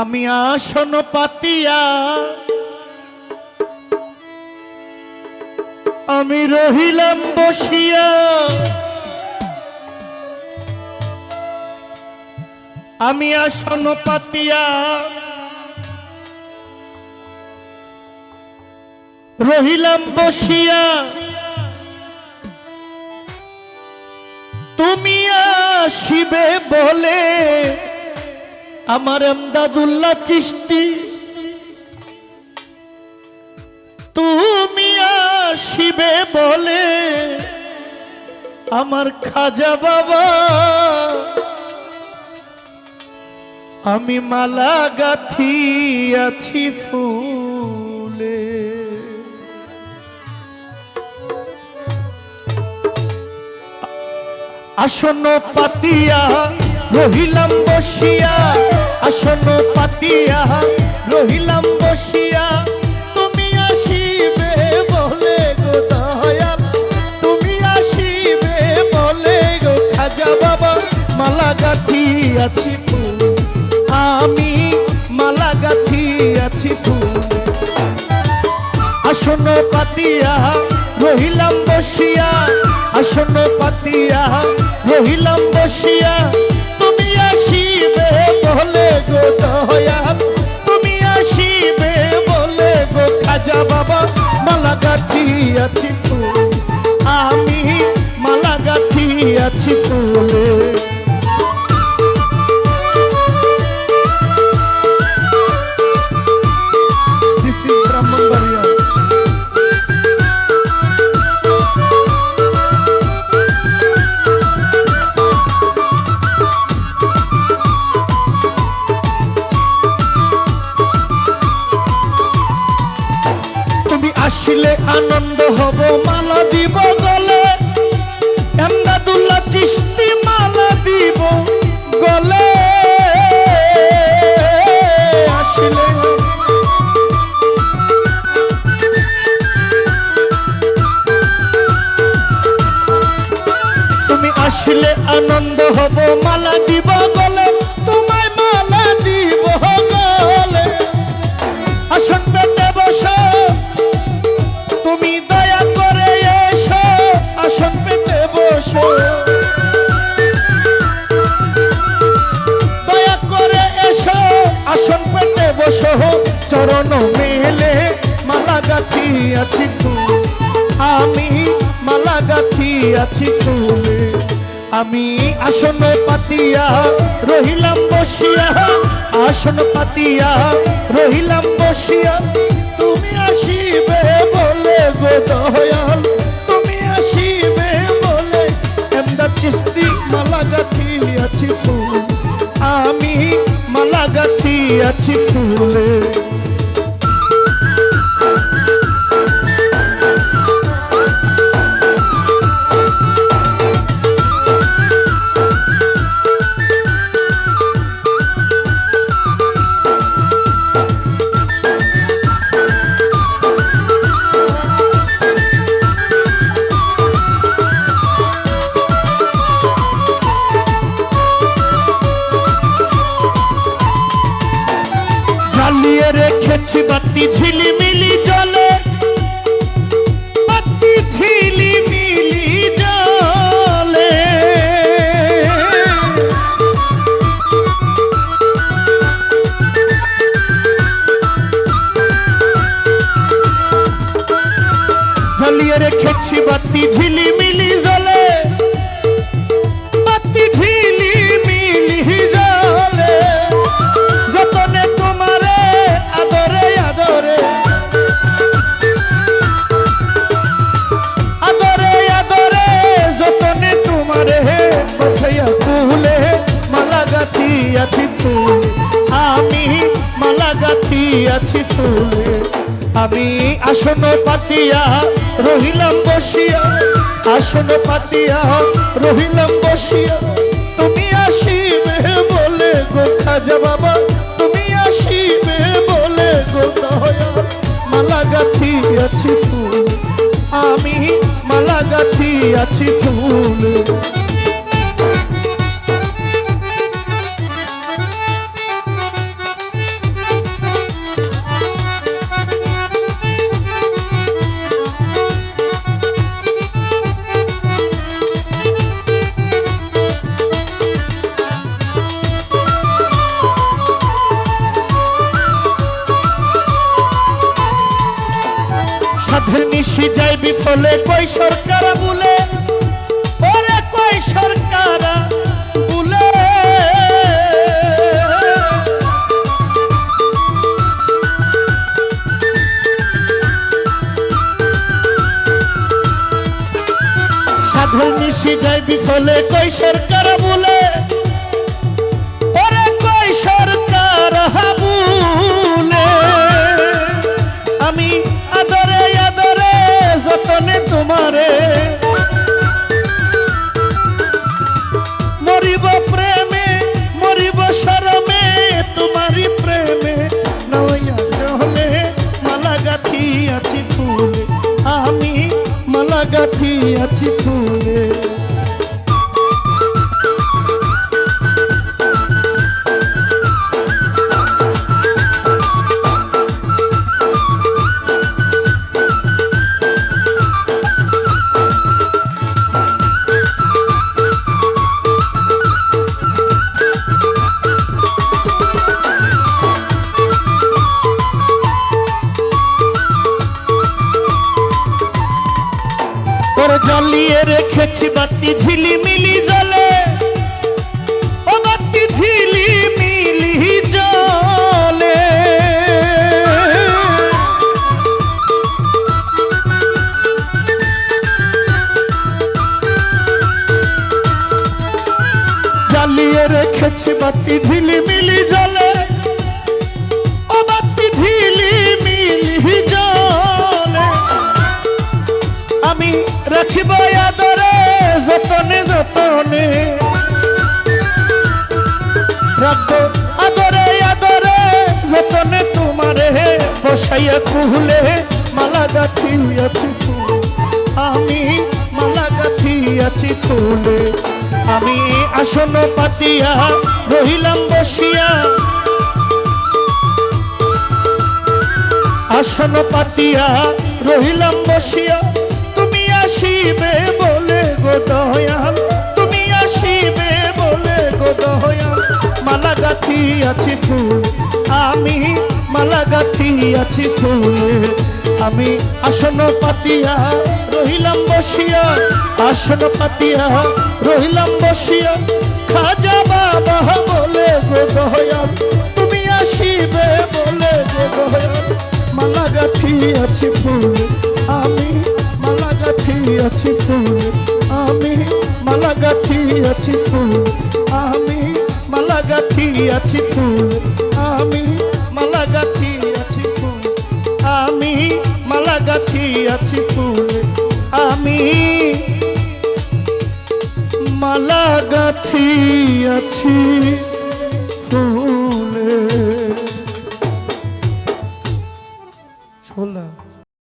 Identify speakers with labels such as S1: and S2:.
S1: আমি আসন পাতিয়া। আমি রহিলাম বসিয়া। আমি আসন পাতিয়া। রহিলাম বসিয়া। তুমি আসিবে বলে আমার আমদাদুল্লাহ চিস্তি তুমি আসিবে বলে আমার খাজা বাবা। আমি মালা গাথি আছি ফুলে। আসন পাতিয়া রহিলাম বসিয়া আসন পাতিয়া, রহিলাম বসিয়া। তুমি আসিবে বলে গো দয়াল, তুমি আসিবে বলে গো খাজা বাবা। মালা গাথি আছি ফুল, আমি মালা গাথি আছি ফুল। আসন পাতিয়া, রহিলাম বসিয়া। আসন পাতিয়া, রহিলাম বসিয়া। বলে গো দয়াল তুমি আসিবে বলে গো খাজা বাবা মালা গাথি আছি ফুল। আমি মালা গাথি আছি ফুলে। হব মালা দিব গলে। দিব গলে। আসলে তুমি আসলে আনন্দ হব মালা দিব গলে। আছি ফুলে আমি আসন পাতিয়া, রহিলাম বসিয়া। আসন পাতিয়া, রহিলাম বসিয়া। তুমি আসিবে বলে গো দয়াল, তুমি আসিবে বলে এমদাদ চিস্তি মালা আছি ফুল। আমি মালা আছি ফুলে। জ্বালিয়ে রেখেছি বাতি ঝিলিমিলি জলে। রেখেছি বাতি ঝিলিমিলি ফুলে। আমি আসন পাতিয়া, রহিলাম বসিয়া। আসন পাতিয়া, রহিলাম বসিয়া। তুমি আসিবে বলে গো খাজা বাবা। তুমি আসিবে বলে গো দয়া মালা গাথি আছি ফুল। আমি মালা গাথি আছি ফুল। যাই বিফলে কই সরকার বলে? ওরে কই সরকার বলে? সাধুর নিশি যাই বিফলে কই সরকার বলে? রেখেছি বাতি ঝিলিমিলি জলে। ও বাতি ঝিলিমিলি জলে। জ্বালিয়ে রেখেছি বাতি ঝিলিমিলি জলে। ও বাতি ঝিলিমিলি জলে। আমি রাখিব আদরে যতনে যতনে। রাখব আদরে আদরে, যতনে তোমারে বসাইয়া কুহলে মালা গাথি আছি আমি মালা গাথি আছি ফুলে। আমি আসন পাতিয়া, রহিলাম বসিয়া। আসন পাতিয়া, রহিলাম বসিয়া। তুমি আসিবে দয়াল তুমি আসিবে বলে গো দয়াল মালা গাথি আছি ফুল, আমি মালা গাথি আছি ফুলে। আমি আসন পাতিয়া রহিলাম বসিয়া, আসন পাতিয়া রহিলাম বসিয়া। খাজা বাবা বলে গো দয়াল তুমি আসিবে বলে গো দয়াল মালা গাথি আছি ফুল, আমি মালা গাথি আছি ফুল। মালা গাথি আছি ফুল, আমি মালা গাথি আছি ফুল, আমি মালা গাথি আছি ফুল, আমি মালা গাথি আছি ফুল, আমি মালা গাথি আছি